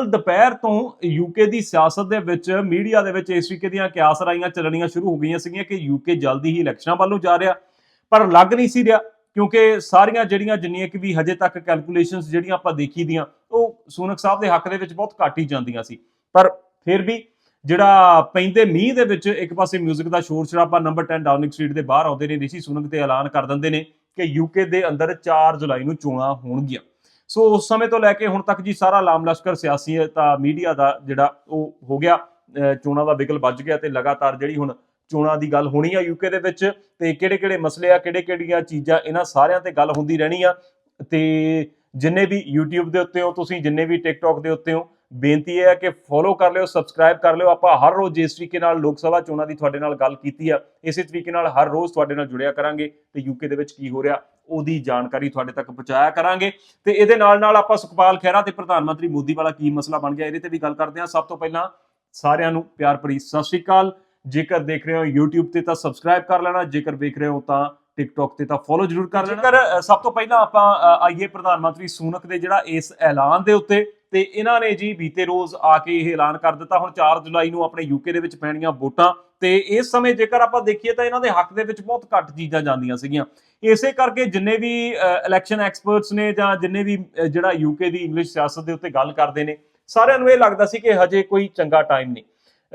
ਕੱਲ ਦੁਪਹਿਰ ਤੋਂ ਯੂਕੇ ਦੀ ਸਿਆਸਤ ਦੇ ਵਿੱਚ, ਮੀਡੀਆ ਦੇ ਵਿੱਚ ਇਸ ਤਰੀਕੇ ਦੀਆਂ ਕਿਆਸਰਾਈਆਂ ਚੱਲਣੀਆਂ ਸ਼ੁਰੂ ਹੋ ਗਈਆਂ ਸੀਗੀਆਂ ਕਿ ਯੂਕੇ ਜਲਦੀ ਹੀ ਇਲੈਕਸ਼ਨਾਂ ਵੱਲੋਂ ਜਾ ਰਿਹਾ। ਪਰ ਲੱਗ ਨਹੀਂ ਸੀ ਰਿਹਾ, ਕਿਉਂਕਿ ਸਾਰੀਆਂ ਜਿਹੜੀਆਂ ਜਿੰਨੀਆਂ ਕਿ ਵੀ ਹਜੇ ਤੱਕ ਕੈਲਕੂਲੇਸ਼ਨਸ ਜਿਹੜੀਆਂ ਆਪਾਂ ਦੇਖੀ ਦੀਆਂ, ਉਹ ਸੂਨਕ ਸਾਹਿਬ ਦੇ ਹੱਕ ਦੇ ਵਿੱਚ ਬਹੁਤ ਘੱਟ ਹੀ ਜਾਂਦੀਆਂ ਸੀ। ਪਰ ਫਿਰ ਵੀ ਜਿਹੜਾ ਪੈਂਦੇ ਮੀਂਹ ਦੇ ਵਿੱਚ ਇੱਕ ਪਾਸੇ 뮤직 ਦਾ ਸ਼ੋਰ ਸ਼ਰਾਬਾ ਨੰਬਰ 10 ਡਾਊਨਿੰਗ ਸਟਰੀਟ ਦੇ ਬਾਹਰ ਆਉਂਦੇ ਨੇ, ਰਿਸ਼ੀ ਸੁਨਕ ਤੇ ਐਲਾਨ ਕਰ ਦਿੰਦੇ ਨੇ ਕਿ ਯੂਕੇ ਦੇ ਅੰਦਰ 4 ਜੁਲਾਈ ਨੂੰ ਚੋਣਾਂ ਹੋਣਗੀਆਂ। ਸੋ ਉਸ ਸਮੇਂ ਤੋਂ ਲੈ ਕੇ ਹੁਣ ਤੱਕ ਜੀ ਸਾਰਾ ਲਾਮ ਲਸ਼ਕਰ ਸਿਆਸੀ ਤਾਂ ਮੀਡੀਆ ਦਾ ਜਿਹੜਾ ਉਹ ਹੋ ਗਿਆ ਚੋਣਾਂ ਦਾ ਬਿਗਲ ਵੱਜ ਗਿਆ ਤੇ ਲਗਾਤਾਰ ਜਿਹੜੀ ਹੁਣ ਚੋਣਾਂ ਦੀ ਗੱਲ ਹੋਣੀ ਆ ਯੂਕੇ ਦੇ ਵਿੱਚ ਤੇ ਕਿਹੜੇ ਕਿਹੜੇ ਮਸਲੇ ਆ ਕਿਹੜੇ ਕਿਹੜੀਆਂ ਚੀਜ਼ਾਂ ਇਹਨਾਂ ਸਾਰਿਆਂ ਤੇ ਗੱਲ ਹੁੰਦੀ ਰਹਿਣੀ ਆ ਤੇ ਜਿੰਨੇ ਵੀ YouTube ਦੇ ਉੱਤੇ ਹੋ, ਤੁਸੀਂ ਜਿੰਨੇ ਵੀ TikTok ਦੇ ਉੱਤੇ ਹੋ ਬੇਨਤੀ ਇਹ ਹੈ ਕਿ ਫੋਲੋ ਕਰ ਲਿਓ ਸਬਸਕ੍ਰਾਈਬ ਕਰ ਲਿਓ। ਆਪਾਂ ਹਰ ਰੋਜ਼ ਜਿਸ ਤਰੀਕੇ ਨਾਲ ਲੋਕ ਸਭਾ ਚੋਣਾਂ ਦੀ ਤੁਹਾਡੇ ਨਾਲ ਗੱਲ ਕੀਤੀ ਆ, ਇਸੇ ਤਰੀਕੇ ਨਾਲ ਹਰ ਰੋਜ਼ ਤੁਹਾਡੇ ਨਾਲ ਜੁੜਿਆ ਕਰਾਂਗੇ ਤੇ ਯੂਕੇ ਦੇ ਵਿੱਚ ਕੀ ਹੋ ਰਿਹਾ, ਉਹਦੀ ਜਾਣਕਾਰੀ ਤੁਹਾਡੇ ਤੱਕ ਪਹੁੰਚਾਇਆ ਕਰਾਂਗੇ। ਤੇ ਇਹਦੇ ਨਾਲ ਨਾਲ ਆਪਾਂ ਸੁਖਪਾਲ ਖਹਿਰਾ ਤੇ ਪ੍ਰਧਾਨ ਮੰਤਰੀ ਮੋਦੀ ਵਾਲਾ ਕੀ ਮਸਲਾ ਬਣ ਗਿਆ, ਇਹਦੇ ਤੇ ਵੀ ਗੱਲ ਕਰਦੇ ਹਾਂ। ਸਭ ਤੋਂ ਪਹਿਲਾਂ ਸਾਰਿਆਂ ਨੂੰ ਪਿਆਰ ਭਰੀ ਸਤਿ ਸ਼੍ਰੀ ਅਕਾਲ। ਜੇਕਰ ਦੇਖ ਰਹੇ ਹੋ YouTube ਤੇ ਤਾਂ ਸਬਸਕ੍ਰਾਈਬ ਕਰ ਲੈਣਾ, ਜੇਕਰ ਵੇਖ ਰਹੇ ਹੋ ਤਾਂ TikTok ਤੇ ਤਾਂ ਫੋਲੋ ਜਰੂਰ ਕਰ ਲੈਣਾ। ਜੇਕਰ ਸਭ ਤੋਂ ਪਹਿਲਾਂ ਆਪਾਂ ਆਈਏ ਪ੍ਰਧਾਨ ਮੰਤਰੀ ਸੂਨਕ ਦੇ ਜਿਹੜਾ ਇਸ ਐਲਾਨ ਦੇ ਉੱਤੇ ਤੇ ਇਹਨਾਂ ਨੇ ਜੀ ਬੀਤੇ ਰੋਜ਼ ਆ ਕੇ ਇਹ ਐਲਾਨ ਕਰ ਦਿੱਤਾ। ਹੁਣ 4 ਜੁਲਾਈ ਨੂੰ ਆਪਣੇ ਯੂਕੇ ਦੇ ਵਿੱਚ ਪੈਣੀਆਂ ਵੋਟਾਂ ਤੇ ਇਸ ਸਮੇਂ ਜੇਕਰ ਆਪਾਂ ਦੇਖੀਏ ਤਾਂ ਇਹਨਾਂ ਦੇ ਹੱਕ ਦੇ ਵਿੱਚ ਬਹੁਤ ਘੱਟ ਚੀਜ਼ਾਂ ਜਾਂਦੀਆਂ ਸੀਗੀਆਂ। ਇਸੇ ਕਰਕੇ ਜਿੰਨੇ ਵੀ ਇਲੈਕਸ਼ਨ ਐਕਸਪਰਟਸ ਨੇ ਜਾਂ ਜਿੰਨੇ ਵੀ ਅ, ਜਿਹੜਾ ਯੂਕੇ ਦੀ ਇੰਗਲਿਸ਼ ਸਿਆਸਤ ਦੇ ਉੱਤੇ ਗੱਲ ਕਰਦੇ ਨੇ ਸਾਰਿਆਂ ਨੂੰ ਇਹ ਲੱਗਦਾ ਸੀ ਕਿ ਹਜੇ ਕੋਈ ਚੰਗਾ ਟਾਈਮ ਨਹੀਂ।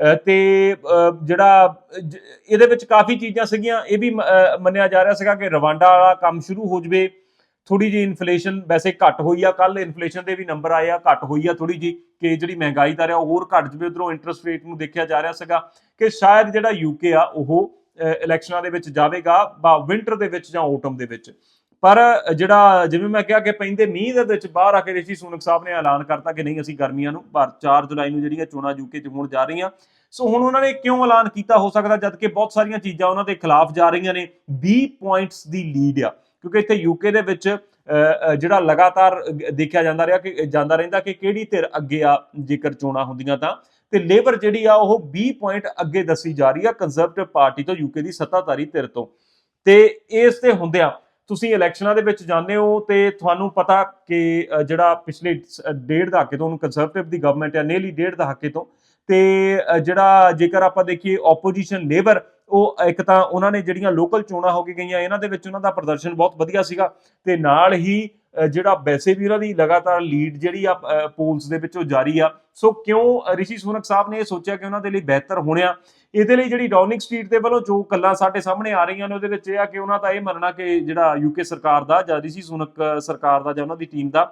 ਅ, ਤੇ ਜਿਹੜਾ ਇਹਦੇ ਵਿੱਚ ਕਾਫੀ ਚੀਜ਼ਾਂ ਸੀਗੀਆਂ। ਇਹ ਵੀ ਮੰਨਿਆ ਜਾ ਰਿਹਾ ਸੀਗਾ ਕਿ ਰਵਾਂਡਾ ਵਾਲਾ ਕੰਮ ਸ਼ੁਰੂ ਹੋ ਜਵੇ। ਥੋੜੀ ਜੀ ਇਨਫਲੇਸ਼ਨ ਵੈਸੇ ਘੱਟ ਹੋਈ ਆ ਕੱਲ ਇਨਫਲੇਸ਼ਨ ਦੇ ਵੀ ਨੰਬਰ ਆਏ ਆ, ਘੱਟ ਹੋਈ ਆ ਥੋੜੀ ਜੀ ਕਿ ਜਿਹੜੀ ਮਹਿੰਗਾਈ ਦਰ ਆ ਉਹ ਹੋਰ ਘੱਟ ਜਵੇ ਉਧਰੋਂ ਇੰਟਰਸਟ ਰੇਟ ਨੂੰ ਦੇਖਿਆ ਜਾ ਰਿਹਾ ਸੀਗਾ ਕਿ ਸ਼ਾਇਦ ਜਿਹੜਾ ਯੂਕੇ ਆ, ਉਹ ਇਲੈਕਸ਼ਨਾਂ ਦੇ ਵਿੱਚ ਜਾਵੇਗਾ ਵਿੰਟਰ ਦੇ ਵਿੱਚ ਜਾਂ ਆਟਮ ਦੇ ਵਿੱਚ। ਪਰ ਜਿਹੜਾ ਜਿਵੇਂ ਮੈਂ ਕਿਹਾ ਕਿ ਪੈਂਦੇ ਮੀਂਹ ਦੇ ਵਿੱਚ ਬਾਹਰ ਆ ਕੇ ਰਿਸ਼ੀ ਸੁਨਕ ਸਾਹਿਬ ਨੇ ਐਲਾਨ ਕਰਤਾ ਕਿ ਨਹੀਂ, ਅਸੀਂ ਗਰਮੀਆਂ ਨੂੰ, ਪਰ 4 ਜੁਲਾਈ ਨੂੰ ਜਿਹੜੀਆਂ ਚੋਣਾਂ ਯੂਕੇ 'ਚ ਹੋਣ ਜਾ ਰਹੀਆਂ। ਸੋ ਹੁਣ ਉਹਨਾਂ ਨੇ ਕਿਉਂ ਐਲਾਨ ਕੀਤਾ? ਹੋ ਸਕਦਾ ਜਦ ਕਿ ਬਹੁਤ ਸਾਰੀਆਂ ਚੀਜ਼ਾਂ ਉਹਨਾਂ ਦੇ ਖਿਲਾਫ ਜਾ ਰਹੀਆਂ ਨੇ। 20 ਪੁਆਇੰਟਸ ਦੀ ਲੀਡ ਆ। ਕਿਉਂਕਿ ਇੱਥੇ ਯੂਕੇ ਦੇ ਵਿੱਚ ਜਿਹੜਾ ਲਗਾਤਾਰ ਦੇਖਿਆ ਜਾਂਦਾ ਰਿਹਾ ਕਿ, ਜਾਂਦਾ ਰਹਿੰਦਾ ਕਿ ਕਿਹੜੀ ਧਿਰ ਅੱਗੇ ਆ ਜੇਕਰ ਚੋਣਾਂ ਹੁੰਦੀਆਂ ਤਾਂ। ਤੇ ਲੇਬਰ ਜਿਹੜੀ ਆ ਉਹ 20 ਪੁਆਇੰਟ ਅੱਗੇ ਦੱਸੀ ਜਾ ਰਹੀ ਆ ਕੰਜ਼ਰਵੇਟਿਵ ਪਾਰਟੀ ਤੋਂ ਯੂਕੇ ਦੀ ਸੱਤਾਧਾਰੀ ਧਿਰ ਤੋਂ। ਤੇ ਇਸ ਤੇ ਹੁੰਦਿਆਂ ਤੁਸੀਂ ਇਲੈਕਸ਼ਨਾਂ ਦੇ ਵਿੱਚ ਜਾਂਦੇ ਹੋ ਤੇ ਤੁਹਾਨੂੰ ਪਤਾ ਕਿ ਜਿਹੜਾ ਪਿਛਲੇ ਸ- ਡੇਢ ਦਹਾਕੇ ਤੋਂ ਕੰਜ਼ਰਵੇਟਿਵ ਦੀ ਗਵਰਨਮੈਂਟ ਹੈ ਨੇਲੀ ਡੇਢ ਦਹਾਕੇ ਤੋਂ। ਤੇ ਜਿਹੜਾ ਜੇਕਰ ਆਪਾਂ ਦੇਖੀਏ ਆਪੋਜੀਸ਼ਨ ਲੇਬਰ ਉਹ ਇੱਕ ਤਾਂ ਉਹਨਾਂ ਨੇ ਜਿਹੜੀਆਂ ਲੋਕਲ ਚੋਣਾਂ ਹੋ ਕੇ ਗਈਆਂ, ਇਹਨਾਂ ਦੇ ਵਿੱਚ ਉਹਨਾਂ ਦਾ ਪ੍ਰਦਰਸ਼ਨ ਬਹੁਤ ਵਧੀਆ ਸੀਗਾ ਤੇ ਨਾਲ ਹੀ ਜਿਹੜਾ ਵੈਸੇ ਵੀ ਉਹਨਾਂ ਦੀ ਲਗਾਤਾਰ ਲੀਡ ਜਿਹੜੀ ਆ ਪੋਲਸ ਦੇ ਵਿੱਚ ਉਹ ਜਾਰੀ ਆ। ਸੋ ਕਿਉਂ ਰਿਸ਼ੀ ਸੁਨਕ ਸਾਹਿਬ ਨੇ ਇਹ ਸੋਚਿਆ ਕਿ ਉਹਨਾਂ ਦੇ ਲਈ ਬਿਹਤਰ ਹੋਣਿਆ? ਇਹਦੇ ਲਈ ਜਿਹੜੀ ਡਾਊਨਿੰਗ ਸਟਰੀਟ ਦੇ ਵੱਲੋਂ ਜੋ ਕੱਲਾਂ ਸਾਡੇ ਸਾਹਮਣੇ ਆ ਰਹੀਆਂ ਨੇ, ਉਹਦੇ ਵਿੱਚ ਇਹ ਆ ਕਿ ਉਹਨਾਂ ਦਾ ਇਹ ਮੰਨਣਾ ਕਿ ਜਿਹੜਾ ਯੂਕੇ ਸਰਕਾਰ ਦਾ ਜਾਂ ਰਿਸ਼ੀ ਸੁਨਕ ਸਰਕਾਰ ਦਾ ਜਾਂ ਉਹਨਾਂ ਦੀ ਟੀਮ ਦਾ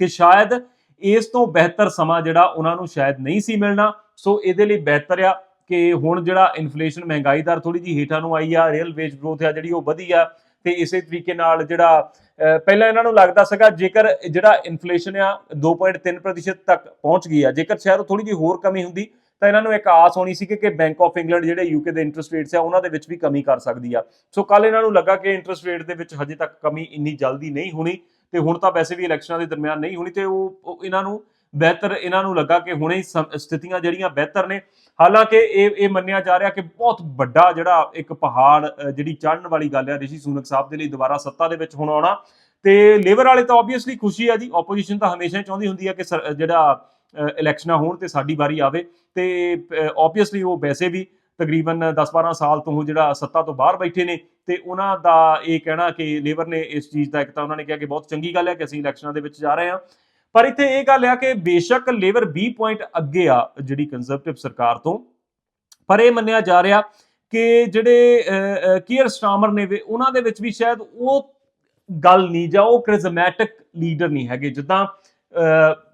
ਕਿ ਸ਼ਾਇਦ ਇਸ ਤੋਂ ਬਿਹਤਰ ਸਮਾਂ ਜਿਹੜਾ ਉਹਨਾਂ ਨੂੰ ਸ਼ਾਇਦ ਨਹੀਂ ਸੀ ਮਿਲਣਾ। ਸੋ ਇਹਦੇ ਲਈ ਬਿਹਤਰ ਆ। ਕਿ ਹੁਣ ਜਿਹੜਾ ਇਨਫਲੇਸ਼ਨ ਮਹਿੰਗਾਈ ਦਰ ਥੋੜੀ ਜੀ ਹੇਠਾਂ ਨੂੰ ਆਈ ਆ ਰੀਅਲ ਵੇਜ ਗਰੋਥ ਆ ਜਿਹੜੀ ਉਹ ਵਧੀ ਆ, ਤੇ ਇਸੇ ਤਰੀਕੇ ਨਾਲ ਜਿਹੜਾ ਪਹਿਲਾਂ ਇਹਨਾਂ ਨੂੰ ਲੱਗਦਾ ਸੀਗਾ ਜੇਕਰ ਜਿਹੜਾ ਇਨਫਲੇਸ਼ਨ ਆ 2.3% ਤੱਕ ਪਹੁੰਚ ਗਈ ਆ, ਜੇਕਰ ਸ਼ਾਇਦ ਥੋੜੀ ਜਿਹੀ ਹੋਰ ਕਮੀ ਹੁੰਦੀ, ਤਾਂ ਇਹਨਾਂ ਨੂੰ ਇੱਕ ਆਸ ਹੋਣੀ ਸੀ ਕਿ ਬੈਂਕ ਆਫ ਇੰਗਲੈਂਡ ਜਿਹੜੇ ਯੂਕੇ ਦੇ ਇੰਟਰਸਟ ਰੇਟਸ ਆ ਉਹਨਾਂ ਦੇ ਵਿੱਚ ਵੀ ਕਮੀ ਕਰ ਸਕਦੀ ਆ। ਸੋ ਕੱਲ ਇਹਨਾਂ ਨੂੰ ਲੱਗਾ ਕਿ ਇੰਟਰਸਟ ਰੇਟ ਦੇ ਵਿੱਚ ਹਜੇ ਤੱਕ ਕਮੀ ਇੰਨੀ ਜਲਦੀ ਨਹੀਂ ਹੋਣੀ, ਤੇ ਹੁਣ ਤਾਂ ਵੈਸੇ ਵੀ ਇਲੈਕਸ਼ਨਾਂ ਦੇ ਦਰਮਿਆਨ ਨਹੀਂ ਹੋਣੀ, ਤੇ ਉਹ ਇਹਨਾਂ ਨੂੰ ਬਿਹਤਰ ਇਹਨਾਂ ਨੂੰ ਲੱਗਾ ਕਿ ਹੁਣੇ ਹੀ ਸਥਿਤੀਆਂ ਜਿਹੜੀਆਂ ਬਿਹਤਰ ਨੇ। ਹਾਲਾਂਕਿ ਇਹ ਇਹ ਮੰਨਿਆ ਜਾ ਰਿਹਾ ਕਿ ਬਹੁਤ ਵੱਡਾ ਜਿਹੜਾ ਇੱਕ ਪਹਾੜ ਜਿਹੜੀ ਚੜ੍ਹਨ ਵਾਲੀ ਗੱਲ ਹੈ, ਰਿਸ਼ੀ ਸੂਨਕ ਸਾਹਿਬ ਦੇ ਲਈ ਦੁਬਾਰਾ ਸੱਤਾ ਦੇ ਵਿੱਚ ਹੁਣ ਆਉਣਾ। ਤੇ ਲੇਬਰ ਵਾਲੇ ਤਾਂ ਆਬਵੀਅਸਲੀ ਖੁਸ਼ੀ ਆ ਜੀ। ਆਪੋਜੀਸ਼ਨ ਤਾਂ ਹਮੇਸ਼ਾ ਹੀ ਚਾਹੁੰਦੀ ਹੁੰਦੀ ਹੈ ਕਿ ਸਰ- ਜਿਹੜਾ ਇਲੈਕਸ਼ਨਾਂ ਹੋਣ ਤੇ ਸਾਡੀ ਵਾਰੀ ਆਵੇ। ਤੇ ਆਬਵੀਅਸਲੀ ਉਹ ਵੈਸੇ ਵੀ ਤਕਰੀਬਨ 10-12 ਸਾਲ ਤੋਂ ਉਹ ਜਿਹੜਾ ਸੱਤਾ ਤੋਂ ਬਾਹਰ ਬੈਠੇ ਨੇ ਤੇ ਉਹਨਾਂ ਦਾ ਇਹ ਕਹਿਣਾ ਕਿ ਲੇਬਰ ਨੇ ਇਸ ਚੀਜ਼ ਦਾ ਇੱਕ ਤਾਂ ਉਹਨਾਂ ਨੇ ਕਿਹਾ ਕਿ ਬਹੁਤ ਚੰਗੀ ਗੱਲ ਹੈ ਕਿ ਅਸੀਂ ਇਲੈਕਸ਼ਨਾਂ ਦੇ ਵਿੱਚ ਜਾ ਰਹੇ ਹਾਂ। ਪਰ ਇੱਥੇ ਇਹ ਗੱਲ ਆ ਕਿ ਬੇਸ਼ੱਕ ਲੇਬਰ 20 ਪੁਆਇੰਟ ਅੱਗੇ ਆ ਜਿਹੜੀ ਕੰਜ਼ਰਵੇਟਿਵ ਸਰਕਾਰ ਤੋਂ। ਪਰ ਇਹ ਮੰਨਿਆ ਜਾ ਰਿਹਾ ਕਿ ਜਿਹੜੇ ਕੀਅਰ ਸਟਾਮਰ ਨੇ ਵੀ, ਉਹਨਾਂ ਦੇ ਵਿੱਚ ਵੀ ਸ਼ਾਇਦ ਉਹ ਗੱਲ ਨਹੀਂ ਜਾਂ ਉਹ ਕ੍ਰਿਜ਼ਮੈਟਿਕ ਲੀਡਰ ਨਹੀਂ ਹੈਗੇ। ਜਿੱਦਾਂ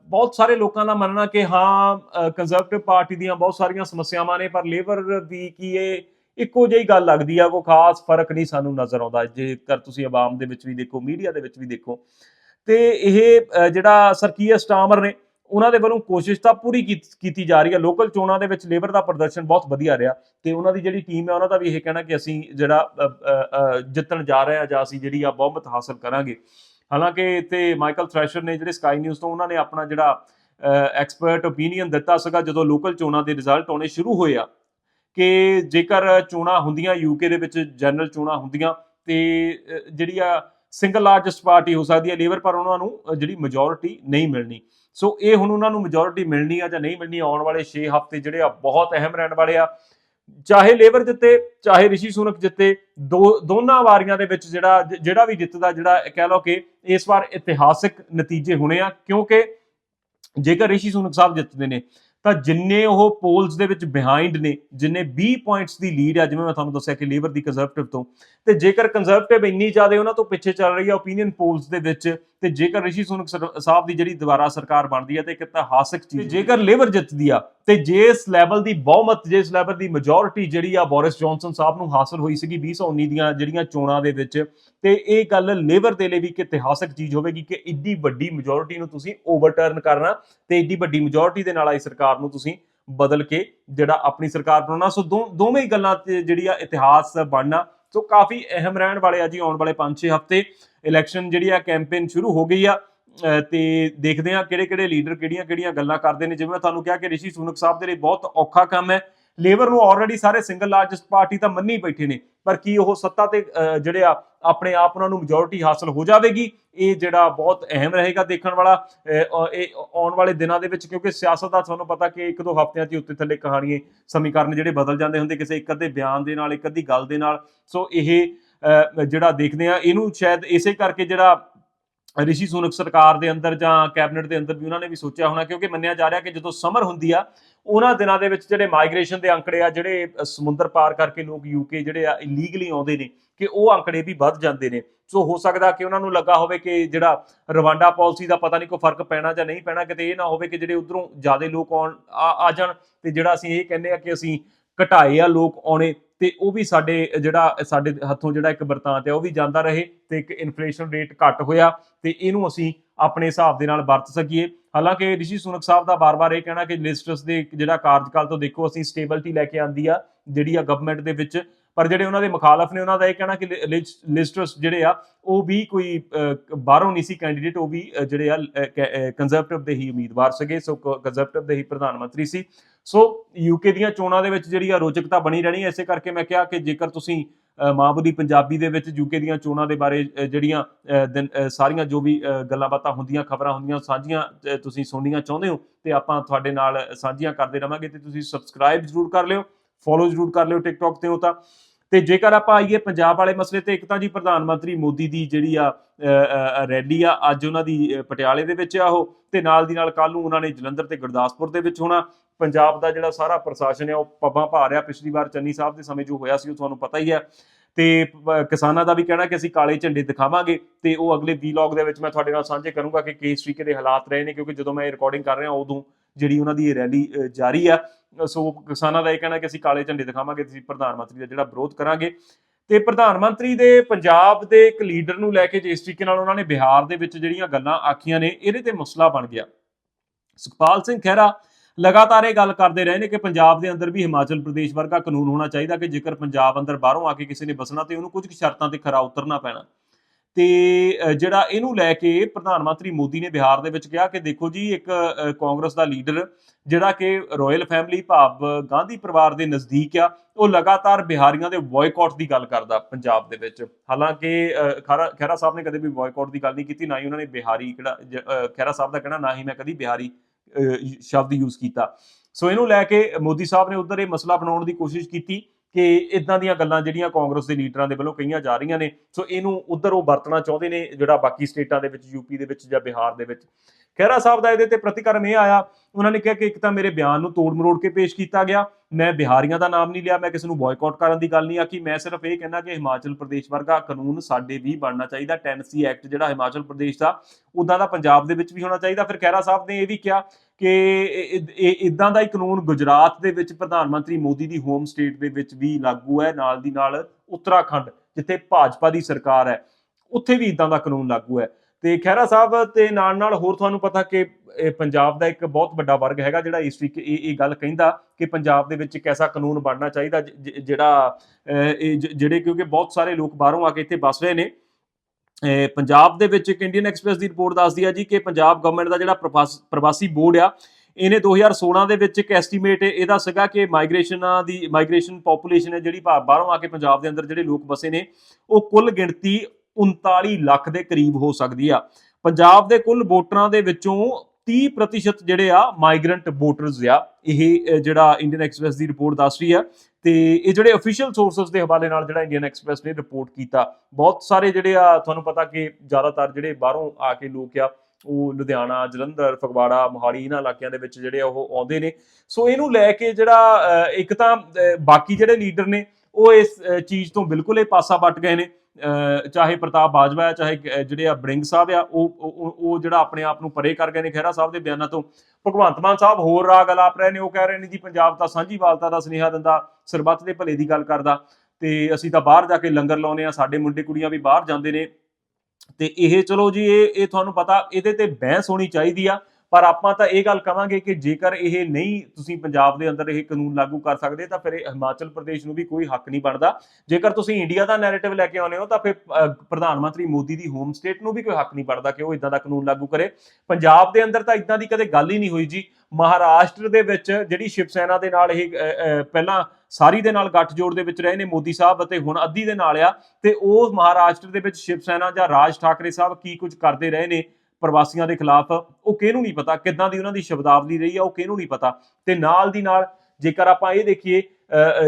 ਬਹੁਤ ਸਾਰੇ ਲੋਕਾਂ ਦਾ ਮੰਨਣਾ ਕਿ ਹਾਂ ਕੰਜ਼ਰਵੇਟਿਵ ਪਾਰਟੀ ਦੀਆਂ ਬਹੁਤ ਸਾਰੀਆਂ ਸਮੱਸਿਆਵਾਂ ਨੇ, ਪਰ ਲੇਬਰ ਦੀ ਕੀ ਇਹ ਇੱਕੋ ਜਿਹੀ ਗੱਲ ਲੱਗਦੀ ਆ, ਕੋਈ ਖਾਸ ਫ਼ਰਕ ਨਹੀਂ ਸਾਨੂੰ ਨਜ਼ਰ ਆਉਂਦਾ। ਜੇਕਰ ਤੁਸੀਂ ਆਵਾਮ ਦੇ ਵਿੱਚ ਵੀ ਦੇਖੋ, ਮੀਡੀਆ ਦੇ ਵਿੱਚ ਵੀ ਦੇਖੋ ਤੇ ਇਹ ਜਿਹੜਾ ਸਰਕੀਆ ਸਟਾਮਰ ਨੇ, ਉਹਨਾਂ ਦੇ ਵੱਲੋਂ ਕੋਸ਼ਿਸ਼ ਤਾਂ ਪੂਰੀ ਕੀਤ- ਕੀਤੀ ਜਾ ਰਹੀ ਹੈ। ਲੋਕਲ ਚੋਣਾਂ ਦੇ ਵਿੱਚ ਲੇਬਰ ਦਾ ਪ੍ਰਦਰਸ਼ਨ ਬਹੁਤ ਵਧੀਆ ਰਿਹਾ ਤੇ ਉਹਨਾਂ ਦੀ ਜਿਹੜੀ ਟੀਮ ਹੈ, ਉਹਨਾਂ ਦਾ ਵੀ ਇਹ ਕਹਿਣਾ ਕਿ ਅਸੀਂ ਜਿਹੜਾ ਜਿੱਤਣ ਜਾ ਰਹੇ ਹਾਂ ਜਾਂ ਅਸੀਂ ਜਿਹੜੀ ਆ ਬਹੁਮਤ ਹਾਸਲ ਕਰਾਂਗੇ। ਹਾਲਾਂਕਿ ਇੱਥੇ ਮਾਈਕਲ ਥ੍ਰੈਸ਼ਰ ਨੇ ਜਿਹੜੇ ਸਕਾਈ ਨਿਊਜ਼ ਤੋਂ ਉਹਨਾਂ ਨੇ ਆਪਣਾ ਜਿਹੜਾ ਐਕਸਪਰਟ ਓਪੀਨੀਅਨ ਦਿੱਤਾ ਸੀਗਾ ਜਦੋਂ ਲੋਕਲ ਚੋਣਾਂ ਦੇ ਰਿਜ਼ਲਟ ਆਉਣੇ ਸ਼ੁਰੂ ਹੋਏ ਆ ਕਿ ਜੇਕਰ ਚੋਣਾਂ ਹੁੰਦੀਆਂ ਯੂਕੇ ਦੇ ਵਿੱਚ ਜਨਰਲ ਚੋਣਾਂ ਹੁੰਦੀਆਂ ਤੇ ਜਿਹੜੀ ਆ ਸਿੰਗਲ ਲਾਰਜੈਸਟ ਪਾਰਟੀ ਹੋ ਸਕਦੀ ਹੈ ਲੇਬਰ, ਪਰ ਉਹਨਾਂ ਨੂੰ ਜਿਹੜੀ ਮੈਜੋਰਿਟੀ ਨਹੀਂ ਮਿਲਣੀ। ਸੋ ਇਹ ਹੁਣ ਉਹਨਾਂ ਨੂੰ ਮੈਜੋਰਿਟੀ ਮਿਲਣੀ ਆ ਜਾਂ ਨਹੀਂ ਮਿਲਣੀ, ਆਉਣ ਵਾਲੇ 6 ਹਫ਼ਤੇ ਜਿਹੜੇ ਆ ਬਹੁਤ ਅਹਿਮ ਰਹਿਣ ਵਾਲੇ ਆ। ਚਾਹੇ ਲੇਬਰ ਜਿੱਤੇ, ਚਾਹੇ ਰਿਸ਼ੀ ਸੁਨਕ ਜਿੱਤੇ, ਦੋ, ਦੋਨਾਂ ਵਾਰੀਆਂ ਦੇ ਵਿੱਚ ਜਿਹੜਾ ਜਿਹੜਾ ਵੀ ਜਿੱਤਦਾ, ਜਿਹੜਾ ਕਹਿ ਲਓ ਕਿ ਇਸ ਵਾਰ ਇਤਿਹਾਸਿਕ ਨਤੀਜੇ ਹੋਣੇ ਆ, ਕਿਉਂਕਿ ਜੇਕਰ ਰਿਸ਼ੀ ਸੁਨਕ ਸਾਹਿਬ ਜਿੱਤਦੇ ਨੇ ਤਾਂ ਜਿੰਨੇ ਉਹ ਪੋਲਸ ਦੇ ਵਿੱਚ ਬਿਹਾਈਂਡ ਨੇ, ਜਿੰਨੇ 20 ਪੁਆਇੰਟਸ ਦੀ ਲੀਡ ਹੈ ਜਿਵੇਂ ਮੈਂ ਤੁਹਾਨੂੰ ਦੱਸਿਆ ਕਿ ਲੇਬਰ ਦੀ ਕੰਜ਼ਰਵੇਟਿਵ ਤੋਂ, ਤੇ ਜੇਕਰ ਕੰਜ਼ਰਵੇਟਿਵ ਇੰਨੀ ਜ਼ਿਆਦਾ ਉਹਨਾਂ ਤੋਂ ਪਿੱਛੇ ਚੱਲ ਰਹੀ ਹੈ ਓਪੀਨੀਅਨ ਪੋਲਸ ਦੇ ਵਿੱਚ ਤੇ ਜੇਕਰ ਰਿਸ਼ੀ ਸੁਨਕ ਸਾਹਿਬ ਦੀ ਜਿਹੜੀ ਦੁਬਾਰਾ ਸਰਕਾਰ ਬਣਦੀ ਹੈ ਤੇ ਇੱਕ ਇਤਿਹਾਸਕ ਚੀਜ਼ ਜੇਕਰ ਲੇਬਰ ਜਿੱਤਦੀ ਆ ਤੇ ਜਿਸ ਲੈਵਲ ਦੀ ਬਹੁਮਤ ਜਿਸ ਲੈਵਲ ਦੀ ਮੈਜੋਰਿਟੀ ਜਿਹੜੀ ਆ ਬੋਰਿਸ ਜੌਨਸਨ ਸਾਹਿਬ ਨੂੰ ਹਾਸਲ ਹੋਈ ਸੀਗੀ 2019 ਦੀਆਂ ਜਿਹੜੀਆਂ ਚੋਣਾਂ ਦੇ ਵਿੱਚ ਤੇ ਇਹ ਗੱਲ ਲੇਬਰ ਦੇ ਲਈ ਵੀ ਇੱਕ ਇਤਿਹਾਸਕ ਚੀਜ਼ ਹੋਵੇਗੀ ਕਿ ਇੱਡੀ ਵੱਡੀ ਮੈਜੋਰਿਟੀ ਨੂੰ ਤੁਸੀਂ ਓਵਰਟਰਨ ਕਰਨਾ ਤੇ ਇੱਡੀ ਵੱਡੀ ਮੈਜੋਰਿਟੀ ਦੇ ਨਾਲ ਆਈ ਸਰਕਾਰ ਨੂੰ ਤੁਸੀਂ ਬਦਲ ਕੇ ਜਿਹੜਾ ਆਪਣੀ ਸਰਕਾਰ ਬਣਾਉਣਾ। ਸੋ ਦੋਵੇਂ ਗੱਲਾਂ ਤੇ ਜਿਹੜੀ ਆ ਇਤਿਹਾਸ ਬਣਨਾ ਸੋ ਕਾਫੀ ਅਹਿਮ ਰਹਿਣ ਵਾਲੇ ਆ ਜੀ, ਆਉਣ ਵਾਲੇ 5-6 ਹਫ਼ਤੇ। ਇਲੈਕਸ਼ਨ ਜਿਹੜੀ ਆ ਕੈਂਪੇਨ ਸ਼ੁਰੂ ਹੋ ਗਈ ਆ। ਅਹ ਤੇ ਦੇਖਦੇ ਆ ਕਿਹੜੇ ਕਿਹੜੇ ਲੀਡਰ ਕਿਹੜੀਆਂ ਕਿਹੜੀਆਂ ਗੱਲਾਂ ਕਰਦੇ ਨੇ। ਜਿਵੇਂ ਮੈਂ ਤੁਹਾਨੂੰ ਕਿਹਾ ਕਿ ਰਿਸ਼ੀ ਸੁਨਕ ਸਾਹਿਬ ਦੇ ਲਈ ਬਹੁਤ ਔਖਾ ਕੰਮ ਹੈ। ਲੇਬਰ ਨੂੰ ਆਲਰੇਡੀ ਸਾਰੇ ਸਿੰਗਲ ਲਾਰਜੈਸਟ ਪਾਰਟੀ ਤਾਂ ਮੰਨੀ ਬੈਠੇ ਨੇ, ਪਰ ਕੀ ਉਹ ਸੱਤਾ ਤੇ ਜਿਹੜੇ ਆ, ਆਪਣੇ ਆਪ ਉਹਨਾਂ ਨੂੰ ਮੈਜੋਰਿਟੀ ਹਾਸਲ ਹੋ ਜਾਵੇਗੀ? ਇਹ ਜਿਹੜਾ ਬਹੁਤ ਅਹਿਮ ਰਹੇਗਾ ਦੇਖਣ ਵਾਲਾ ਇਹ ਆਉਣ ਵਾਲੇ ਦਿਨਾਂ ਦੇ ਵਿੱਚ, ਕਿਉਂਕਿ ਸਿਆਸਤ ਦਾ ਤੁਹਾਨੂੰ ਪਤਾ ਕਿ ਇੱਕ ਦੋ ਹਫ਼ਤਿਆਂ 'ਚ ਉੱਤੇ ਥੱਲੇ ਕਹਾਣੀਏ ਸਮੀਕਰਨ ਜਿਹੜੇ ਬਦਲ ਜਾਂਦੇ ਹੁੰਦੇ, ਕਿਸੇ ਇੱਕ ਅੱਧੇ ਬਿਆਨ ਦੇ ਨਾਲ, ਇੱਕ ਅੱਧੀ ਗੱਲ ਦੇ ਨਾਲ। ਸੋ ਇਹ ਜਿਹੜਾ ਦੇਖਦੇ ਆ, ਇਹਨੂੰ ਸ਼ਾਇਦ ਇਸੇ ਕਰਕੇ ਜਿਹੜਾ ਰਿਸ਼ੀ ਸੁਨਕ ਸਰਕਾਰ ਦੇ ਅੰਦਰ ਜਾਂ ਕੈਬਨਿਟ ਦੇ ਅੰਦਰ ਵੀ ਉਹਨਾਂ ਨੇ ਵੀ ਸੋਚਿਆ ਹੋਣਾ, ਕਿਉਂਕਿ ਮੰਨਿਆ ਜਾ ਰਿਹਾ ਕਿ ਜਦੋਂ ਸਮਰ ਹੁੰਦੀ ਆ, ਉਹਨਾਂ ਦਿਨਾਂ ਦੇ ਵਿੱਚ ਜਿਹੜੇ ਮਾਈਗ੍ਰੇਸ਼ਨ ਦੇ ਅੰਕੜੇ ਆ, ਜਿਹੜੇ ਸਮੁੰਦਰ ਪਾਰ ਕਰਕੇ ਲੋਕ ਯੂਕੇ ਜਿਹੜੇ ਆ ਇਲੀਗਲੀ ਆਉਂਦੇ ਨੇ, ਕਿ ਉਹ ਅੰਕੜੇ ਵੀ ਵੱਧ ਜਾਂਦੇ ਨੇ। ਸੋ ਹੋ ਸਕਦਾ ਕਿ ਉਹਨਾਂ ਨੂੰ ਲੱਗਾ ਹੋਵੇ ਕਿ ਜਿਹੜਾ ਰਵਾਂਡਾ ਪਾਲਿਸੀ ਦਾ ਪਤਾ ਨਹੀਂ ਕੋਈ ਫ਼ਰਕ ਪੈਣਾ ਜਾਂ ਨਹੀਂ ਪੈਣਾ, ਕਿਤੇ ਇਹ ਨਾ ਹੋਵੇ ਕਿ ਜਿਹੜੇ ਉਧਰੋਂ ਜ਼ਿਆਦਾ ਲੋਕ ਆਉਣ, ਆ ਆ ਜਾਣ, ਤੇ ਜਿਹੜਾ ਅਸੀਂ ਇਹ ਕਹਿੰਦੇ ਆ ਕਿ ਅਸੀਂ ਘਟਾਏ ਆ ਲੋਕ ਆਉਣੇ ਤੇ ਉਹ ਵੀ ਸਾਡੇ, ਜਿਹੜਾ ਸਾਡੇ ਹੱਥੋਂ ਜਿਹੜਾ ਇੱਕ ਵਰਤਾਂਤ ਹੈ, ਉਹ ਵੀ ਜਾਂਦਾ ਰਹੇ ਤੇ ਇੱਕ ਇਨਫਲੇਸ਼ਨ ਰੇਟ ਘੱਟ ਹੋਇਆ ਤੇ ਇਹਨੂੰ ਅਸੀਂ ਆਪਣੇ ਹਿਸਾਬ ਦੇ ਨਾਲ ਵਰਤ ਸਕੀਏ। ਹਾਲਾਂਕਿ ਰਿਸ਼ੀ ਸੁਨਕ ਸਾਹਿਬ ਦਾ ਬਾਰ-ਬਾਰ ਇਹ ਕਹਿਣਾ ਕਿ ਲਿਸਟਰਸ ਦੇ ਜਿਹੜਾ ਕਾਰਜਕਾਲ ਤੋਂ ਦੇਖੋ, ਅਸੀਂ ਸਟੇਬਿਲਟੀ ਲੈ ਕੇ ਆਂਦੀ ਆ, ਜਿਹੜੀ ਆ ਗਵਰਨਮੈਂਟ ਦੇ ਵਿੱਚ ਪਰ ਜਿਹੜੇ ਉਹਨਾਂ ਦੇ ਮੁਖਾਲਫ ਨੇ ਉਹਨਾਂ ਦਾ ਇਹ ਕਹਿਣਾ ਕਿ ਲਿਸਟਰਸ ਜਿਹੜੇ ਆ ਉਹ ਵੀ ਕੋਈ ਬਾਹਰੋਂ ਨਹੀਂ ਸੀ ਕੈਂਡੀਡੇਟ ਉਹ ਵੀ ਜਿਹੜੇ ਆ ਕੰਜ਼ਰਵੇਟਿਵ ਦੇ ਹੀ ਉਮੀਦਵਾਰ ਸੀਗੇ ਸੋ ਕੰਜ਼ਰਵੇਟਿਵ ਦੇ ਹੀ ਪ੍ਰਧਾਨ ਮੰਤਰੀ ਸੀ ਸੋ ਯੂਕੇ ਦੀਆਂ ਚੋਣਾਂ ਦੇ ਵਿੱਚ ਜਿਹੜੀ ਆ ਰੋਚਕਤਾ ਬਣੀ ਰਹਿਣੀ ਹੈ। ਇਸੇ ਕਰਕੇ ਮੈਂ ਕਿਹਾ ਕਿ ਜੇਕਰ ਤੁਸੀਂ ਅਹ, ਮਾਂ ਬੋਲੀ ਪੰਜਾਬੀ ਦੇ ਵਿੱਚ ਯੂਕੇ ਦੀਆਂ ਚੋਣਾਂ ਦੇ ਬਾਰੇ ਜਿਹੜੀਆਂ ਦਿਨ- ਸਾਰੀਆਂ ਜੋ ਵੀ ਗੱਲਾਂ ਬਾਤਾਂ ਹੁੰਦੀਆਂ ਖਬਰਾਂ ਹੁੰਦੀਆਂ ਸਾਂਝੀਆਂ ਤੁਸੀਂ ਸੁਣਨੀਆਂ ਚਾਹੁੰਦੇ ਹੋ ਤੇ ਆਪਾਂ ਤੁਹਾਡੇ ਨਾਲ ਸਾਂਝੀਆਂ ਕਰਦੇ ਰਵਾਂਗੇ ਤੇ ਤੁਸੀਂ ਸਬਸਕ੍ਰਾਈਬ ਜ਼ਰੂਰ ਕਰ ਲਿਓ ਫੋਲੋ ਜ਼ਰੂਰ ਕਰ ਲਿਓ ਟਿਕਟੌਕ ਤੇ ਹੋ ਤਾਂ ਤੇ ਜੇਕਰ ਆਪਾਂ ਆਈਏ ਪੰਜਾਬ ਵਾਲੇ ਮਸਲੇ ਤੇ, ਇੱਕ ਤਾਂ ਜੀ ਪ੍ਰਧਾਨ ਮੰਤਰੀ ਮੋਦੀ ਦੀ ਜਿਹੜੀ ਆ ਰੈਲੀ ਆ, ਅੱਜ ਉਹਨਾਂ ਦੀ ਪਟਿਆਲੇ ਦੇ ਵਿੱਚ ਆ ਉਹ, ਤੇ ਨਾਲ ਦੀ ਨਾਲ ਕੱਲ ਨੂੰ ਉਹਨਾਂ ਨੇ ਜਲੰਧਰ ਤੇ ਗੁਰਦਾਸਪੁਰ ਦੇ ਵਿੱਚ ਹੋਣਾ। ਪੰਜਾਬ ਦਾ ਜਿਹੜਾ ਸਾਰਾ ਪ੍ਰਸ਼ਾਸਨ ਹੈ ਉਹ ਪੱਬਾਂ ਭਾ ਰਿਹਾ। ਪਿਛਲੀ ਵਾਰ ਚੰਨੀ ਸਾਹਿਬ ਦੇ ਸਮੇਂ ਜੋ ਹੋਇਆ ਸੀ, ਉਹ ਤੁਹਾਨੂੰ ਪਤਾ ਹੀ ਹੈ ਤੇ ਕਿਸਾਨਾਂ ਦਾ ਵੀ ਕਹਿਣਾ ਕਿ ਅਸੀਂ ਕਾਲੇ ਝੰਡੇ ਦਿਖਾਵਾਂਗੇ, ਤੇ ਉਹ ਅਗਲੇ ਵੀਲੌਗ ਦੇ ਵਿੱਚ ਮੈਂ ਤੁਹਾਡੇ ਨਾਲ ਸਾਂਝੇ ਕਰੂੰਗਾ ਕਿ ਕਿਸ ਤਰੀਕੇ ਦੇ ਹਾਲਾਤ ਰਹੇ ਨੇ, ਕਿਉਂਕਿ ਜਦੋਂ ਮੈਂ ਇਹ ਰਿਕਾਰਡਿੰਗ ਕਰ ਰਿਹਾ, ਉਦੋਂ ਜਿਹੜੀ ਉਹਨਾਂ ਦੀ ਇਹ ਰੈਲੀ ਜਾਰੀ ਆ ਸੋ ਕਿਸਾਨਾਂ ਦਾ ਇਹ ਕਹਿਣਾ ਕਿ ਅਸੀਂ ਕਾਲੇ ਝੰਡੇ ਦਿਖਾਵਾਂਗੇ, ਤੁਸੀਂ ਪ੍ਰਧਾਨ ਮੰਤਰੀ ਦਾ ਜਿਹੜਾ ਵਿਰੋਧ ਕਰਾਂਗੇ। ਤੇ ਪ੍ਰਧਾਨ ਮੰਤਰੀ ਦੇ ਪੰਜਾਬ ਦੇ ਇੱਕ ਲੀਡਰ ਨੂੰ ਲੈ ਕੇ ਜਿਸ ਤਰੀਕੇ ਨਾਲ ਉਹਨਾਂ ਨੇ ਬਿਹਾਰ ਦੇ ਵਿੱਚ ਜਿਹੜੀਆਂ ਗੱਲਾਂ ਆਖੀਆਂ ਨੇ, ਇਹਦੇ ਤੇ ਮਸਲਾ ਬਣ ਗਿਆ। ਸੁਖਪਾਲ ਸਿੰਘ ਖਹਿਰਾ ਲਗਾਤਾਰ ਇਹ ਗੱਲ ਕਰਦੇ ਰਹੇ ਨੇ ਕਿ ਪੰਜਾਬ ਦੇ ਅੰਦਰ ਵੀ ਹਿਮਾਚਲ ਪ੍ਰਦੇਸ਼ ਵਰਗਾ ਕਾਨੂੰਨ ਹੋਣਾ ਚਾਹੀਦਾ ਕਿ ਜੇਕਰ ਪੰਜਾਬ ਅੰਦਰ ਬਾਹਰੋਂ ਆ ਕੇ ਕਿਸੇ ਨੇ ਬਸਣਾ ਤੇ ਉਹਨੂੰ ਕੁਝ ਕੁ ਸ਼ਰਤਾਂ ਤੇ ਖਰਾ ਉਤਰਨਾ ਪੈਣਾ। ਤੇ ਜਿਹੜਾ ਇਹਨੂੰ ਲੈ ਕੇ ਪ੍ਰਧਾਨ ਮੰਤਰੀ ਮੋਦੀ ਨੇ ਬਿਹਾਰ ਦੇ ਵਿੱਚ ਕਿਹਾ ਕਿ ਦੇਖੋ ਜੀ ਇੱਕ ਕਾਂਗਰਸ ਦਾ ਲੀਡਰ ਜਿਹੜਾ ਕਿ ਰਾਇਲ ਫੈਮਿਲੀ ਭਾਵ ਗਾਂਧੀ ਪਰਿਵਾਰ ਦੇ ਨਜ਼ਦੀਕ ਆ ਉਹ ਲਗਾਤਾਰ ਬਿਹਾਰੀਆਂ ਦੇ ਬਾਇਕਾਟ ਦੀ ਗੱਲ ਕਰਦਾ ਪੰਜਾਬ ਦੇ ਵਿੱਚ। ਹਾਲਾਂਕਿ ਅ, ਖਹਿਰਾ ਸਾਹਿਬ ਨੇ ਕਦੇ ਵੀ ਬਾਇਕਾਟ ਦੀ ਗੱਲ ਨਹੀਂ ਕੀਤੀ ਨਾ ਹੀ ਉਹਨਾਂ ਨੇ ਬਿਹਾਰੀ ਕਿਹੜਾ ਜ- ਖਹਿਰਾ ਸਾਹਿਬ ਦਾ ਕਹਿਣਾ ਨਾ ਹੀ ਮੈਂ ਕਦੀ ਬਿਹਾਰੀ ਸ਼ਬਦ ਯੂਜ਼ ਕੀਤਾ। ਸੋ ਇਹਨੂੰ ਲੈ ਕੇ ਮੋਦੀ ਸਾਹਿਬ ਨੇ ਉਧਰ ਇਹ ਮਸਲਾ ਬਣਾਉਣ ਦੀ ਕੋਸ਼ਿਸ਼ ਕੀਤੀ। ਕਿ ਇਦਾਂ ਦੀਆਂ ਗੱਲਾਂ ਜਿਹੜੀਆਂ ਕਾਂਗਰਸ ਦੇ ਲੀਡਰਾਂ ਦੇ ਵੱਲੋਂ ਕਹੀਆਂ ਜਾ ਰਹੀਆਂ ਨੇ, ਸੋ ਇਹਨੂੰ ਉਧਰ ਉਹ ਵਰਤਣਾ ਚਾਹੁੰਦੇ ਨੇ ਜਿਹੜਾ ਬਾਕੀ ਸਟੇਟਾਂ ਦੇ ਵਿੱਚ ਯੂਪੀ ਦੇ ਵਿੱਚ ਜਾਂ ਬਿਹਾਰ ਦੇ ਵਿੱਚ। ਖਹਿਰਾ ਸਾਹਿਬ ਦਾ ਇਹਦੇ ਤੇ ਪ੍ਰਤੀਕਰਮ ਇਹ ਆਇਆ, ਉਹਨਾਂ ਨੇ ਕਿਹਾ ਕਿ ਇੱਕ ਤਾਂ ਮੇਰੇ ਬਿਆਨ ਨੂੰ ਤੋੜ ਮਰੋੜ ਕੇ ਪੇਸ਼ ਕੀਤਾ ਗਿਆ, ਮੈਂ ਬਿਹਾਰੀਆਂ ਦਾ ਨਾਮ ਨਹੀਂ ਲਿਆ, ਮੈਂ ਕਿਸੇ ਨੂੰ ਬਾਇਕਾਟ ਕਰਨ ਦੀ ਗੱਲ ਨਹੀਂ ਆਖੀ, ਮੈਂ ਸਿਰਫ ਇਹ ਕਹਿੰਦਾ ਕਿ ਹਿਮਾਚਲ ਪ੍ਰਦੇਸ਼ ਵਰਗਾ ਕਾਨੂੰਨ ਸਾਡੇ ਵੀ ਬਣਨਾ ਚਾਹੀਦਾ ਟੈਨਸੀ ਐਕਟ ਜਿਹੜਾ ਹਿਮਾਚਲ ਪ੍ਰਦੇਸ਼ ਦਾ, ਉਦਾਂ ਦਾ ਪੰਜਾਬ ਦੇ ਵਿੱਚ ਵੀ ਹੋਣਾ ਚਾਹੀਦਾ। ਫਿਰ ਖਹਿਰਾ ਸਾਹਿਬ ਨੇ ਇਹ ਵੀ ਕਿਹਾ ਕਿ ਇਦਾਂ ਦਾ ਹੀ ਕਾਨੂੰਨ ਗੁਜਰਾਤ ਦੇ ਵਿੱਚ ਪ੍ਰਧਾਨ ਮੰਤਰੀ ਮੋਦੀ ਦੀ ਹੋਮ ਸਟੇਟ ਦੇ ਵਿੱਚ ਵੀ ਲਾਗੂ ਹੈ, ਨਾਲ ਦੀ ਨਾਲ ਉੱਤਰਾਖੰਡ, ਜਿੱਥੇ ਭਾਜਪਾ ਦੀ ਸਰਕਾਰ ਹੈ, ਉੱਥੇ ਵੀ ਇਦਾਂ ਦਾ ਕਾਨੂੰਨ ਲਾਗੂ ਹੈ। ਤੇ ਖਹਿਰਾ ਸਾਹਿਬ ਤੇ ਨਾਲ ਨਾਲ ਹੋਰ ਤੁਹਾਨੂੰ ਪਤਾ ਕਿ ਪੰਜਾਬ ਦਾ ਇੱਕ ਬਹੁਤ ਵੱਡਾ ਵਰਗ ਹੈਗਾ ਜਿਹੜਾ ਇਸ ਤਰੀਕੇ ਇਹ ਇਹ ਗੱਲ ਕਹਿੰਦਾ ਕਿ ਪੰਜਾਬ ਦੇ ਵਿੱਚ ਇੱਕ ਐਸਾ ਕਾਨੂੰਨ ਬਣਨਾ ਚਾਹੀਦਾ ਜ- ਜਿਹੜਾ ਇਹ ਜਿਹੜੇ ਕਿਉਂਕਿ ਬਹੁਤ ਸਾਰੇ ਲੋਕ ਬਾਹਰੋਂ ਆ ਕੇ ਇੱਥੇ ਵਸ ਰਹੇ ਨੇ। ਪੰਜਾਬ ਦੇ ਵਿੱਚ ਇੱਕ ਇੰਡੀਅਨ ਐਕਸਪ੍ਰੈਸ ਦੀ ਰਿਪੋਰਟ ਦੱਸਦੀ ਆ ਜੀ ਕਿ ਪੰਜਾਬ ਗਵਰਨਮੈਂਟ ਦਾ ਜਿਹੜਾ ਪ੍ਰਵਾਸ- ਪ੍ਰਵਾਸੀ ਬੋਰਡ ਆ, ਇਹਨੇ 2016 ਦੇ ਵਿੱਚ ਇੱਕ ਐਸਟੀਮੇਟ ਇਹਦਾ ਸੀਗਾ ਕਿ ਮਾਈਗ੍ਰੇਸ਼ਨਾਂ ਦੀ ਮਾਈਗ੍ਰੇਸ਼ਨ ਪੋਪੂਲੇਸ਼ਨ ਹੈ ਜਿਹੜੀ ਭਾ- ਬਾਹਰੋਂ ਆ ਕੇ ਪੰਜਾਬ ਦੇ ਅੰਦਰ ਜਿਹੜੇ ਲੋਕ ਵਸੇ ਨੇ, ਉਹ ਕੁੱਲ ਗਿਣਤੀ 39 ਲੱਖ ਦੇ ਕਰੀਬ ਹੋ ਸਕਦੀ ਆ। ਪੰਜਾਬ ਦੇ ਕੁੱਲ ਵੋਟਰਾਂ ਦੇ ਵਿੱਚੋਂ 30% ਜਿਹੜੇ ਆ ਮਾਈਗ੍ਰੈਂਟ ਵੋਟਰਸ ਆ। ਇਹ ਜਿਹੜਾ ਇੰਡੀਅਨ ਐਕਸਪ੍ਰੈਸ ਦੀ ਰਿਪੋਰਟ ਦੱਸ ਰਹੀ ਆ ਤੇ ਇਹ ਜਿਹੜੇ ਅਫੀਸ਼ੀਅਲ ਸੋਰਸਸ ਦੇ ਹਵਾਲੇ ਨਾਲ ਜਿਹੜਾ ਇੰਡੀਅਨ ਐਕਸਪ੍ਰੈਸ ਨੇ ਰਿਪੋਰਟ ਕੀਤਾ, ਬਹੁਤ ਸਾਰੇ ਜਿਹੜੇ ਆ, ਤੁਹਾਨੂੰ ਪਤਾ ਕਿ ਜ਼ਿਆਦਾਤਰ ਜਿਹੜੇ ਬਾਹਰੋਂ ਆ ਕੇ ਲੋਕ ਆ, ਉਹ ਲੁਧਿਆਣਾ, ਜਲੰਧਰ, ਫਗਵਾੜਾ, ਮੋਹਾਲੀ, ਇਹਨਾਂ ਇਲਾਕਿਆਂ ਦੇ ਵਿੱਚ ਜਿਹੜੇ ਆ, ਉਹ ਆਉਂਦੇ ਨੇ। ਸੋ ਇਹਨੂੰ ਲੈ ਕੇ ਜਿਹੜਾ ਇੱਕ ਤਾਂ ਬਾਕੀ ਜਿਹੜੇ ਲੀਡਰ ਨੇ, ਉਹ ਇਸ ਚੀਜ਼ ਤੋਂ ਬਿਲਕੁਲ ਹੀ ਪਾਸਾ ਵੱਟ ਗਏ ਨੇ। ਚਾਹੇ ਪ੍ਰਤਾਪ ਬਾਜਵਾ ਹੈ, ਚਾਹੇ ਜਿਹੜੇ ਆ ਬ੍ਰਿੰਗ ਸਾਹਿਬ ਆ, ਉਹ, ਉਹ- ਜਿਹੜਾ ਆਪਣੇ ਆਪ ਨੂੰ ਪਰੇ ਕਰ ਗਏ ਨੇ ਖਹਿਰਾ ਸਾਹਿਬ ਦੇ ਬਿਆਨਾਂ ਤੋਂ। ਭਗਵੰਤ ਮਾਨ ਸਾਹਿਬ ਹੋਰ ਰਾਗ ਅਲਾਪ ਰਹੇ ਨੇ, ਉਹ ਕਹਿ ਰਹੇ ਨੇ ਜੀ, ਪੰਜਾਬ ਤਾਂ ਸਾਂਝੀਵਾਲਤਾ ਦਾ ਸੁਨੇਹਾ ਦਿੰਦਾ, ਸਰਬੱਤ ਦੇ ਭਲੇ ਦੀ ਗੱਲ ਕਰਦਾ। ਤੇ ਅਸੀਂ ਤਾਂ ਬਾਹਰ ਜਾ ਕੇ ਲੰਗਰ ਲਾਉਨੇ ਆ ਸਾਡੇ ਮੁੰਡੇ ਕੁੜੀਆਂ ਵੀ ਬਾਹਰ ਜਾਂਦੇ ਨੇ। ਤੇ ਇਹ ਚਲੋ ਜੀ, ਇਹ ਇਹ ਤੁਹਾਨੂੰ ਪਤਾ, ਇਹਦੇ ਤੇ ਬਹਿਸ ਹੋਣੀ ਚਾਹੀਦੀ ਆ। ਪਰ ਆਪਾਂ ਤਾਂ ਇਹ ਗੱਲ ਕਵਾਂਗੇ ਕਿ ਜੇਕਰ ਇਹ ਨਹੀਂ ਤੁਸੀਂ ਪੰਜਾਬ ਦੇ ਅੰਦਰ ਇਹ ਕਾਨੂੰਨ ਲਾਗੂ ਕਰ ਸਕਦੇ, ਤਾਂ ਫਿਰ ਇਹ ਹਿਮਾਚਲ ਪ੍ਰਦੇਸ਼ ਨੂੰ ਵੀ ਕੋਈ ਹੱਕ ਨਹੀਂ ਬਣਦਾ। ਜੇਕਰ ਤੁਸੀਂ ਇੰਡੀਆ ਦਾ ਨੈਰੇਟਿਵ ਲੈ ਕੇ ਆਉਂਦੇ ਹੋ, ਤਾਂ ਫਿਰ ਪ੍ਰਧਾਨ ਮੰਤਰੀ ਮੋਦੀ ਦੀ ਹੋਮ ਸਟੇਟ ਨੂੰ ਵੀ ਕੋਈ ਹੱਕ ਨਹੀਂ ਬਣਦਾ ਕਿ ਉਹ ਇਦਾਂ ਦਾ ਕਾਨੂੰਨ ਲਾਗੂ ਕਰੇ। ਪੰਜਾਬ ਦੇ ਅੰਦਰ ਤਾਂ ਇਦਾਂ ਦੀ ਕਦੇ ਗੱਲ ਹੀ ਨਹੀਂ ਹੋਈ ਜੀ। ਮਹਾਰਾਸ਼ਟਰ ਦੇ ਵਿੱਚ ਜਿਹੜੀ ਸ਼ਿਵ ਸੈਨਾ ਦੇ ਨਾਲ ਇਹ ਪਹਿਲਾਂ ਸਾਰੀ ਦੇ ਨਾਲ ਗੱਠਜੋੜ ਦੇ ਵਿੱਚ ਰਹੇ ਨੇ ਮੋਦੀ ਸਾਹਿਬ ਅਤੇ ਹੁਣ ਅੱਧੀ ਦੇ ਨਾਲ ਆ। ਤੇ ਉਹ ਮਹਾਰਾਸ਼ਟਰ ਦੇ ਵਿੱਚ ਸ਼ਿਵ ਸੈਨਾ ਜਾਂ ਰਾਜ ਠਾਕਰੇ ਸਾਹਿਬ ਕੀ ਕੁਝ ਕਰਦੇ ਰਹੇ ਨੇ ਪ੍ਰਵਾਸੀਆਂ ਦੇ ਖਿਲਾਫ, ਉਹ ਕਿਹਨੂੰ ਨਹੀਂ ਪਤਾ, ਕਿੱਦਾਂ ਦੀ ਉਹਨਾਂ ਦੀ ਸ਼ਬਦਾਵਲੀ ਰਹੀ ਆ, ਉਹ ਕਿਹਨੂੰ ਨਹੀਂ ਪਤਾ। ਤੇ ਨਾਲ ਦੀ ਨਾਲ ਜੇਕਰ ਆਪਾਂ ਇਹ ਦੇਖੀਏ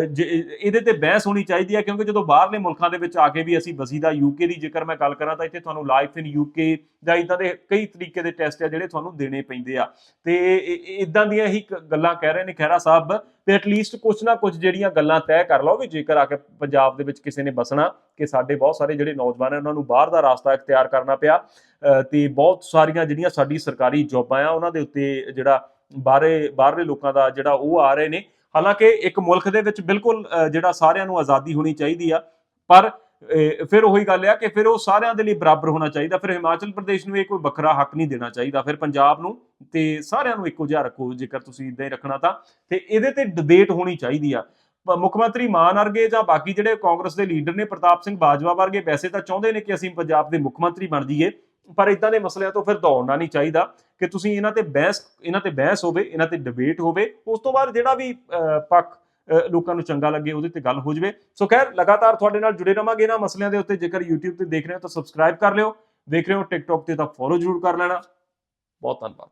ਜੇ- ਇਹਦੇ ਤੇ ਬਹਿਸ ਹੋਣੀ ਚਾਹੀਦੀ ਹੈ ਕਿਉਂਕਿ ਜਦੋਂ ਬਾਹਰਲੇ ਮੁਲਕਾਂ ਦੇ ਵਿੱਚ ਆ ਕੇ ਵੀ ਅਸੀਂ ਵਸੀਦਾ ਯੂਕੇ ਦੀ ਜੇਕਰ ਮੈਂ ਗੱਲ ਕਰਾਂ ਤਾਂ ਇੱਥੇ ਤੁਹਾਨੂੰ ਲਾਈਫ ਇਨ ਯੂਕੇ ਜਾਂ ਇਦਾਂ ਦੇ ਕਈ ਤਰੀਕੇ ਦੇ ਟੈਸਟ ਆ ਜਿਹੜੇ ਤੁਹਾਨੂੰ ਦੇਣੇ ਪੈਂਦੇ ਆ। ਤੇ ਇਦਾਂ ਦੀਆਂ ਹੀ ਕ- ਗੱਲਾਂ ਕਹਿ ਰਹੇ ਨੇ ਖਹਿਰਾ ਸਾਹਿਬ ਤੇ ਐਟਲੀਸਟ ਕੁਝ ਨਾ ਕੁਝ ਜਿਹੜੀਆਂ ਗੱਲਾਂ ਤੈਅ ਕਰ ਲਓ ਵੀ ਜੇਕਰ ਆ ਕੇ ਪੰਜਾਬ ਦੇ ਵਿੱਚ ਕਿਸੇ ਨੇ ਬਸਣਾ ਕਿ ਸਾਡੇ ਬਹੁਤ ਸਾਰੇ ਜਿਹੜੇ ਨੌਜਵਾਨ ਆ ਉਹਨਾਂ ਨੂੰ ਬਾਹਰ ਦਾ ਰਸਤਾ ਇਖਤਿਆਰ ਕਰਨਾ ਪਿਆ। ਅ, ਤੇ ਬਹੁਤ ਸਾਰੀਆਂ ਜਿਹੜੀਆਂ ਸਾਡੀ ਸਰਕਾਰੀ ਜੌਬਾਂ ਆ ਉਹਨਾਂ ਦੇ ਉੱਤੇ ਜਿਹੜਾ ਬਾਹਰੇ ਬਾਹਰਲੇ ਲੋਕਾਂ ਦਾ ਜਿਹੜਾ ਉਹ ਆ ਰਹੇ ਨੇ। ਹਾਲਾਂਕਿ ਇੱਕ ਮੁਲਕ ਦੇ ਵਿੱਚ ਬਿਲਕੁਲ ਜਿਹੜਾ ਸਾਰਿਆਂ ਨੂੰ ਆਜ਼ਾਦੀ ਹੋਣੀ ਚਾਹੀਦੀ ਆ। ਪਰ ਫਿਰ ਉਹੀ ਗੱਲ ਆ ਕਿ ਫਿਰ ਉਹ ਸਾਰਿਆਂ ਦੇ ਲਈ ਬਰਾਬਰ ਹੋਣਾ ਚਾਹੀਦਾ। ਫਿਰ ਹਿਮਾਚਲ ਪ੍ਰਦੇਸ਼ ਨੂੰ ਇਹ ਕੋਈ ਵੱਖਰਾ ਹੱਕ ਨਹੀਂ ਦੇਣਾ ਚਾਹੀਦਾ। ਫਿਰ ਪੰਜਾਬ ਨੂੰ ਤੇ ਸਾਰਿਆਂ ਨੂੰ ਇੱਕੋ ਜਿਹਾ ਰੱਖੋ, ਜੇਕਰ ਤੁਸੀਂ ਇਦਾਂ ਹੀ ਰੱਖਣਾ ਤਾਂ। ਤੇ ਇਹਦੇ ਤੇ ਡਿਬੇਟ ਹੋਣੀ ਚਾਹੀਦੀ ਆ। ਮੁੱਖ ਮੰਤਰੀ ਮਾਨ ਵਰਗੇ ਜਾਂ ਬਾਕੀ ਜਿਹੜੇ ਕਾਂਗਰਸ ਦੇ ਲੀਡਰ ਨੇ, ਪ੍ਰਤਾਪ ਸਿੰਘ ਬਾਜਵਾ ਵਰਗੇ, ਵੈਸੇ ਤਾਂ ਚਾਹੁੰਦੇ ਨੇ ਕਿ ਅਸੀਂ ਪੰਜਾਬ ਦੇ ਮੁੱਖ ਮੰਤਰੀ ਬਣ ਜਾਈਏ। ਪਰ ਇਦਾਂ ਦੇ ਮਸਲਿਆਂ ਤੋਂ ਫਿਰ ਦੌੜਨਾ ਨਹੀਂ ਚਾਹੀਦਾ ਕਿ ਤੁਸੀਂ ਇਹਨਾਂ ਤੇ ਬਹਿਸ, ਇਹਨਾਂ ਤੇ ਬਹਿਸ ਹੋਵੇ, ਇਹਨਾਂ ਤੇ ਡਿਬੇਟ ਹੋਵੇ, ਉਸ ਤੋਂ ਬਾਅਦ ਜਿਹੜਾ ਵੀ ਪੱਖ ਲੋਕਾਂ ਨੂੰ ਚੰਗਾ ਲੱਗੇ ਉਹਦੇ ਤੇ ਗੱਲ ਹੋ ਜਵੇ। ਸੋ ਖੈਰ, ਲਗਾਤਾਰ ਤੁਹਾਡੇ ਨਾਲ ਜੁੜੇ ਰਵਾਂਗੇ ਇਹਨਾਂ ਮਸਲਿਆਂ ਦੇ ਉੱਤੇ। ਜੇਕਰ YouTube ਤੇ ਦੇਖ ਰਹੇ ਹੋ ਤਾਂ ਸਬਸਕ੍ਰਾਈਬ ਕਰ ਲਿਓ। ਦੇਖ ਰਹੇ ਹੋ TikTok ਤੇ ਤਾਂ ਫੋਲੋ ਜ਼ਰੂਰ ਕਰ ਲੈਣਾ। ਬਹੁਤ ਧੰਨਵਾਦ।